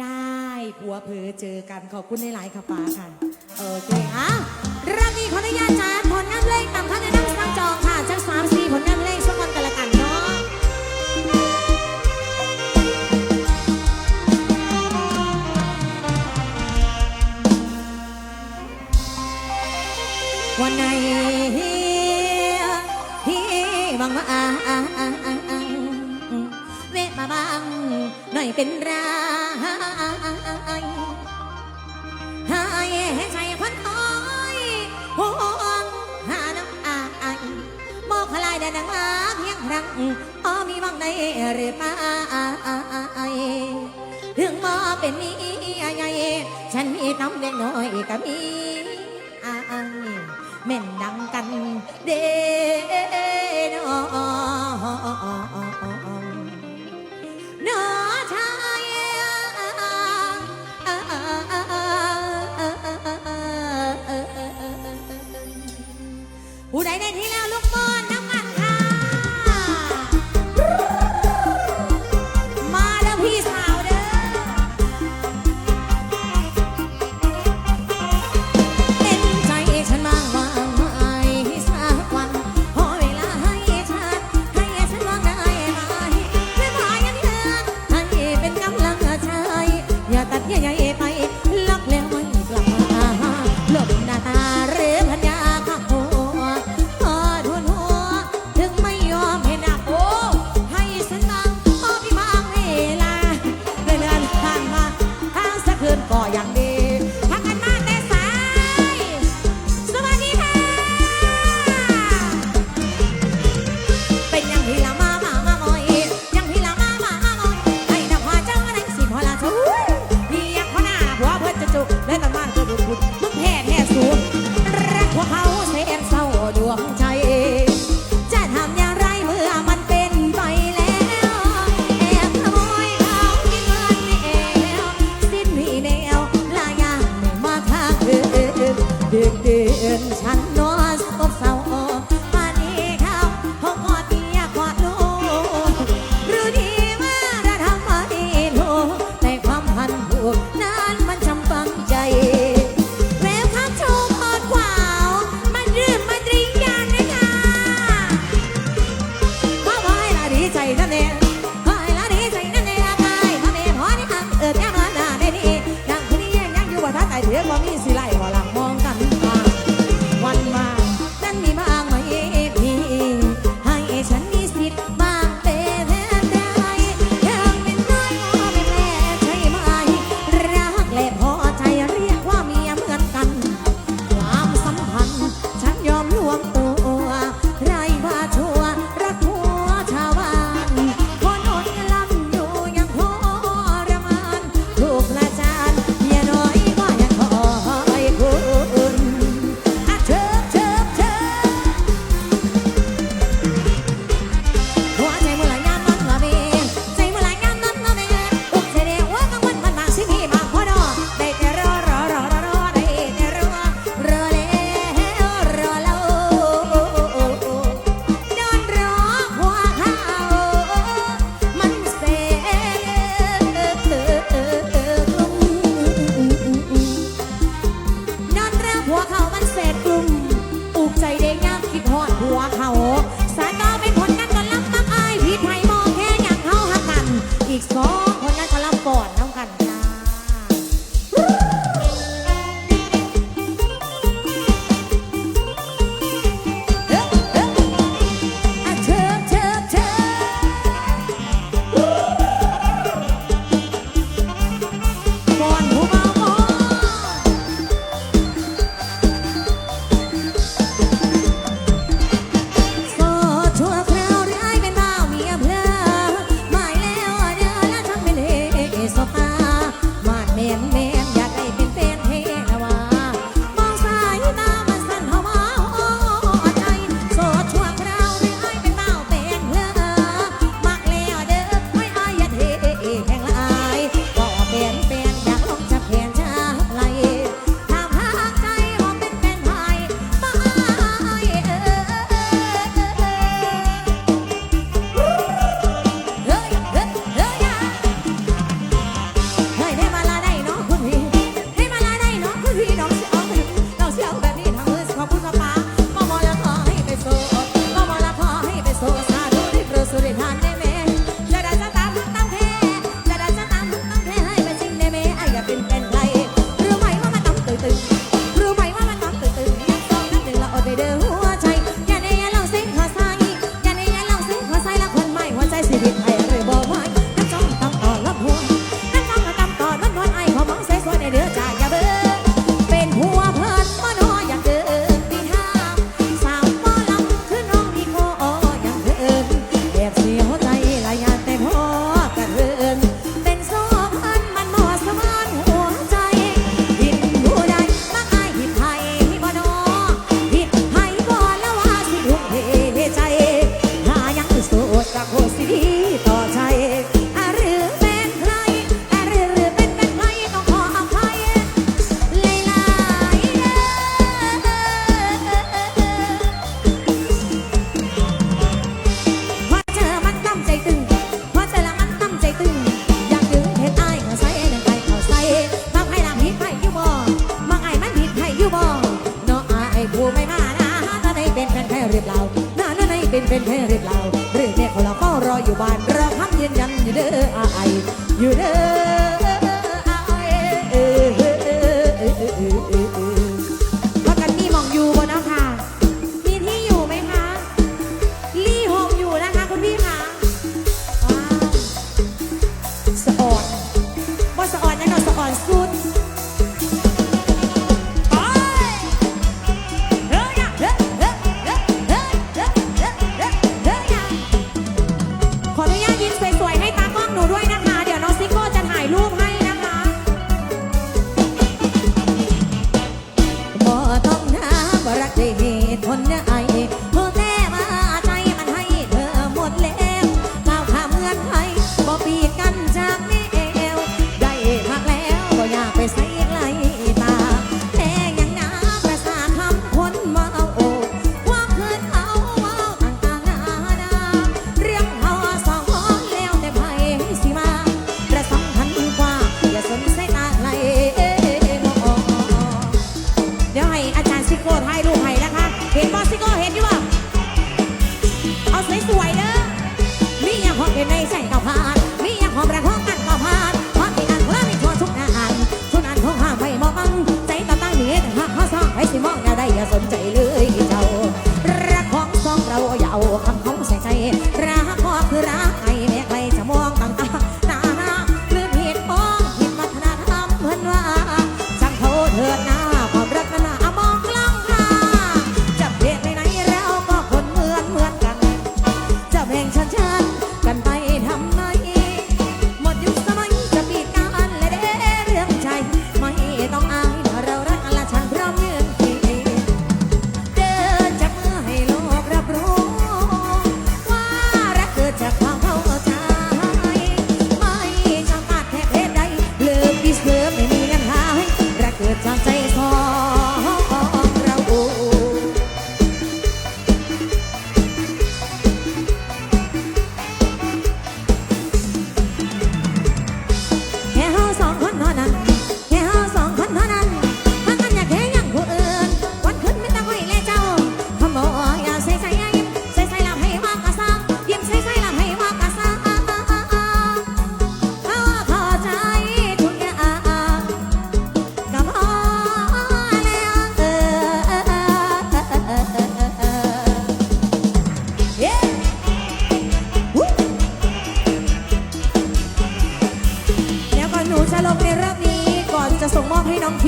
ได้ผัวเผอเจอกันขอบคุณในหลายๆค่ป้าค่ะ โอเคอะรักนี้ขออนุญาตจาผลงานเพลงต่ำท่านในนั่งสังจองค่ะจักสามสี่ผลงานเพลงวงกคนแต่ละกันเนาะวันไหนที่บางว่าเวมาบังหน่อยเป็นรา หายใจคนคอยห่วงหาน้ำอายมอกคลายได้ดังเพียงรังอ้อมีวังใดหรือไม่ถึงมอเป็นมีใหญ่ฉันมีน้ำเด็กน้อยก็มีอายเม่นดังกันเด้อ ผู้ใดได้ที่แล้วลูก หรือแม่ของเราเฝ้ารออยู่บ้านเราคำยืนยันอยู่เด้ออาไออยู่เด้ออาไอ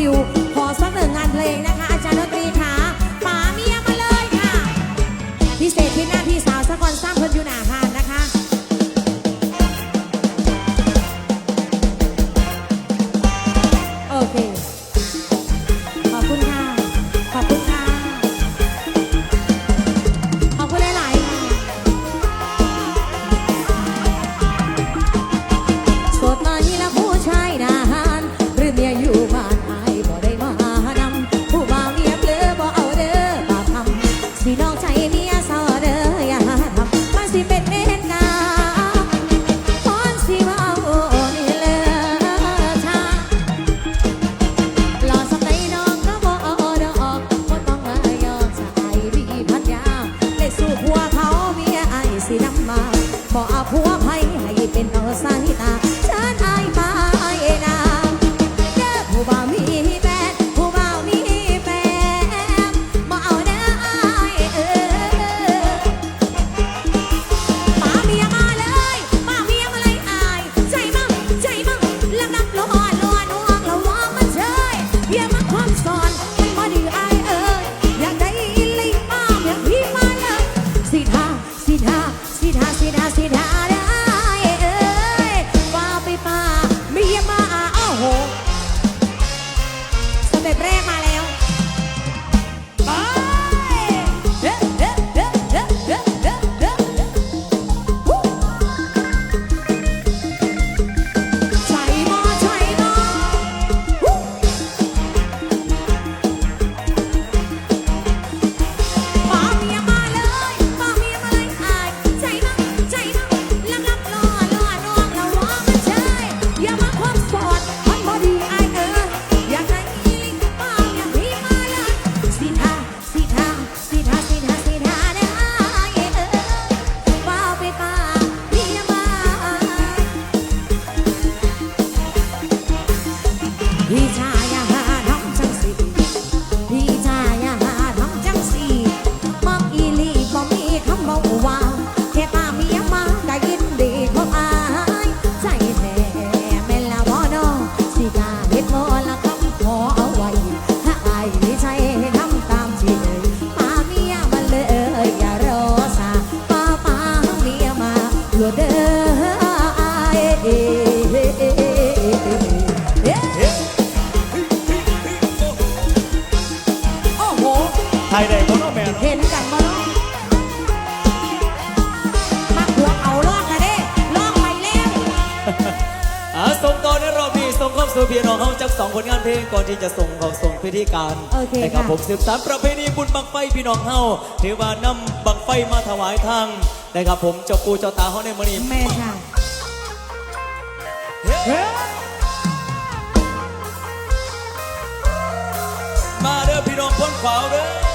อยู่ อาส่งต่อในรอบนี้ส่งความสู่พี่น้องเฮาจากสองผลงานเพลงก่อนที่จะส่งของส่งพิธีการโอเคนครับผมสืบสานประเพณีบุญบังไฟพี่น้องเฮาถือว่านำบังไฟมาถวายทางนะครับผมเจ้าปูเจ้าตาเฮาในมณีแม่ค่ะ มาเด้อพี่น้องพ้นขวาเด้อ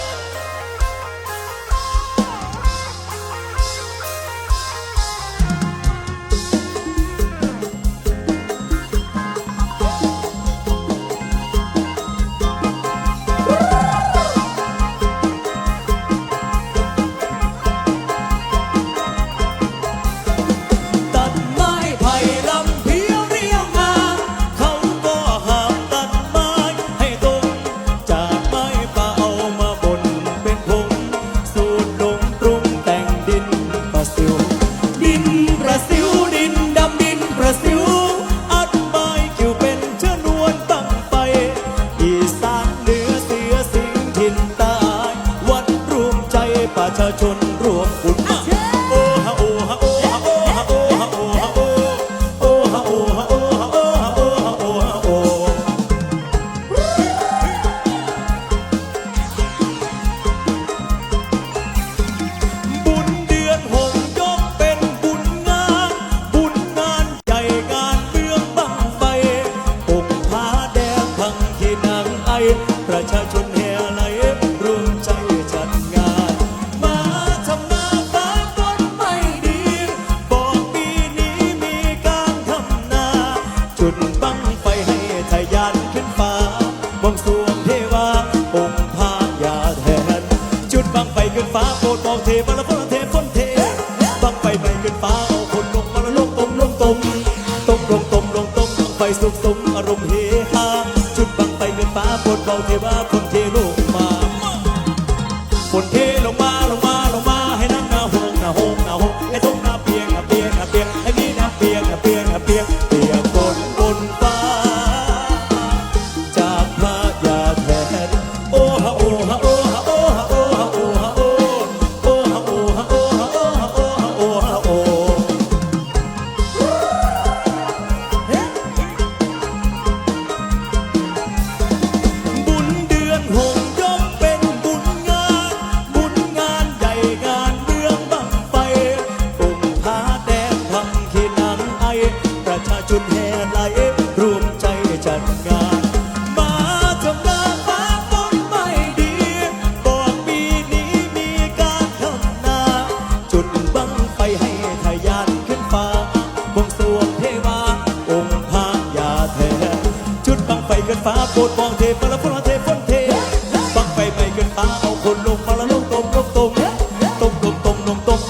ขึ้นฟ้าโปรดมองเทมาแล้วพ้นเทพ้นเทบังไปไปม่ขึ้นฟ้าเอาคนลงมาแล้ลงตมลงตมตมลงตมลงตมบังไปสุกสมอารมณ์เฮฮาชุดบังไปขึ้นฟ้าโปรดมองเทว่า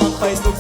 faz do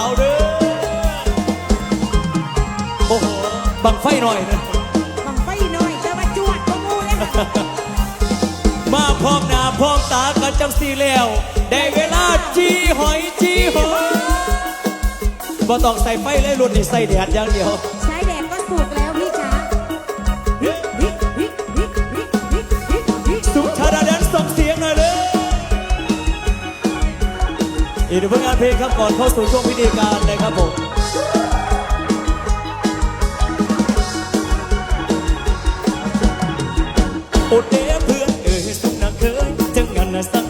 าวเด้อโอ้โหบังไฟหน่อยนะบังไฟหน่อยเจอมาจวดของงูเลยมาพร้อมหน้าพร้อมตากันจังสีแล้ว ได้เวลาจีหอยจีหอยบ่ต้องใส่ไฟเลยรุ่นนี่ใส่แดดอย่างเดียว อีกหนึ่งผลงานเพลงครับก่อนเข้าสู่ช่วงพิธีการนะครับผมอดเดียเพื่อนเอ่ยสุขนักเคยจังงานนะสัก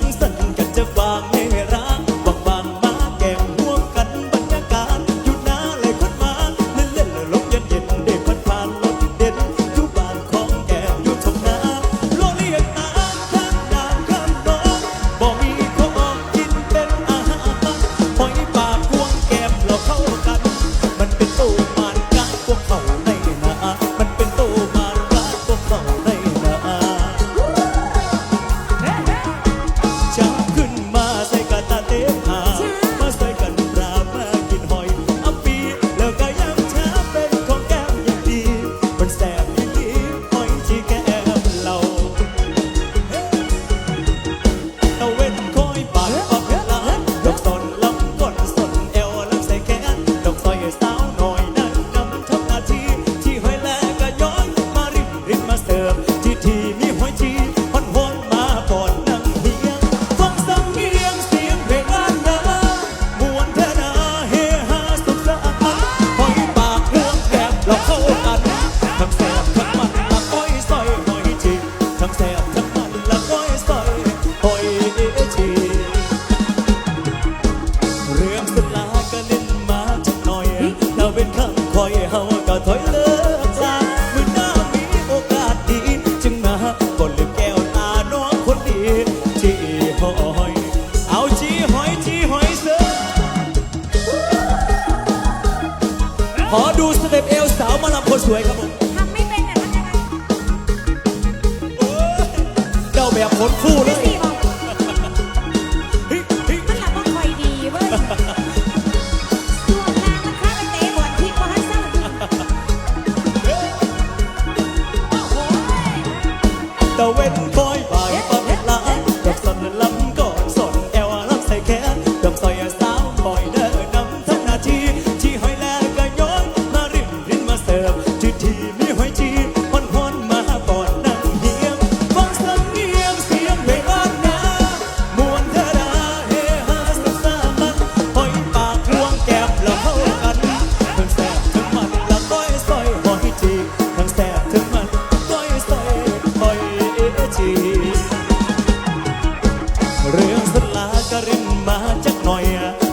จักหน่อย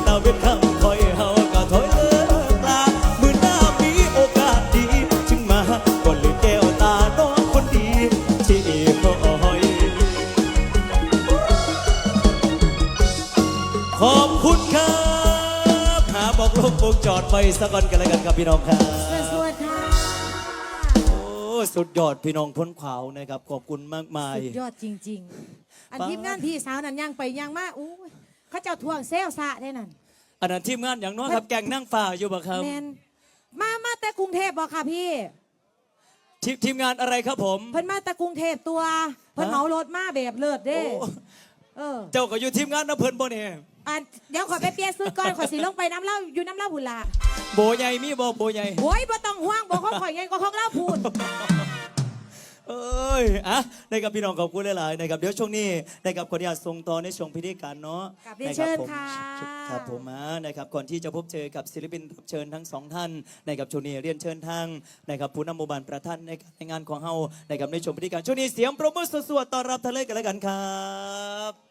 ดาวเวียนคำคอยเฮาก็ถอยเลิกลามือหน้ามีโอกาสดี จึงมาก่อนเลยแก้วตาน้องคนดีที่คอยขอบคุณครับ หาบอกโลกวงจอดไปสักก่อนกันแล้วกันครับพี่น้องครับสวัสดีค่ะโอ้สุดยอดพี่น้องพ้นขวาวนะครับ ขอบคุณมากมาย สุดยอดจริง ๆ อันป๊าทีมงานพี่สาวนั่นยังไปยังมาอู้ย เขาเจ้าทวงเซลซะได้นั่นอันนั้นทีมงานอย่างน้อยครับแกงนั่งฝ่าอยู่บ่ครับแมนมามาแต่กรุงเทพบอกค่ะพี่ทีทีมงานอะไรครับผม เพิ่นมาแต่กรุงเทพตัวเพิ่นฮะเหมารถมาแบบเลิศเด้โอ้เออเจ้าก็อยู่ทีมงานนะเพิ่นบ่เนี่ยอันเดี๋ยวขอไปเปลี่ยนซื้อก่อนขอสิลงไปน้ำเหล้าอยู่น้ำเหล้าบุญละโบใหญ่มีบ่โบใหญ่ โอ้ยบ่ต้องห่วงบ่ของข่อยไงก็ของเหล้าพูด เอ้ยอะนะครับพี่น้องขอบคุณหลายๆนะครับเดี๋ยวช่วงนี้นะครับขออนุญาตส่งต่อในช่วงพิธีการเนาะกับเรียนเชิญนะค่ะ ครับผมมานะครับก่อนที่จะพบเจอกับศิลปินรับเชิญทั้งสองท่านนะครับช่วงนี้เรียนเชิญทางนะครับผู้นำหมู่บ้านประท่านในการในงานของเฮานะครับในช่วงพิธีการช่วงนี้เสียงปรบมือสวดๆต้อนรับท่านเลยกันแล้วกันครับ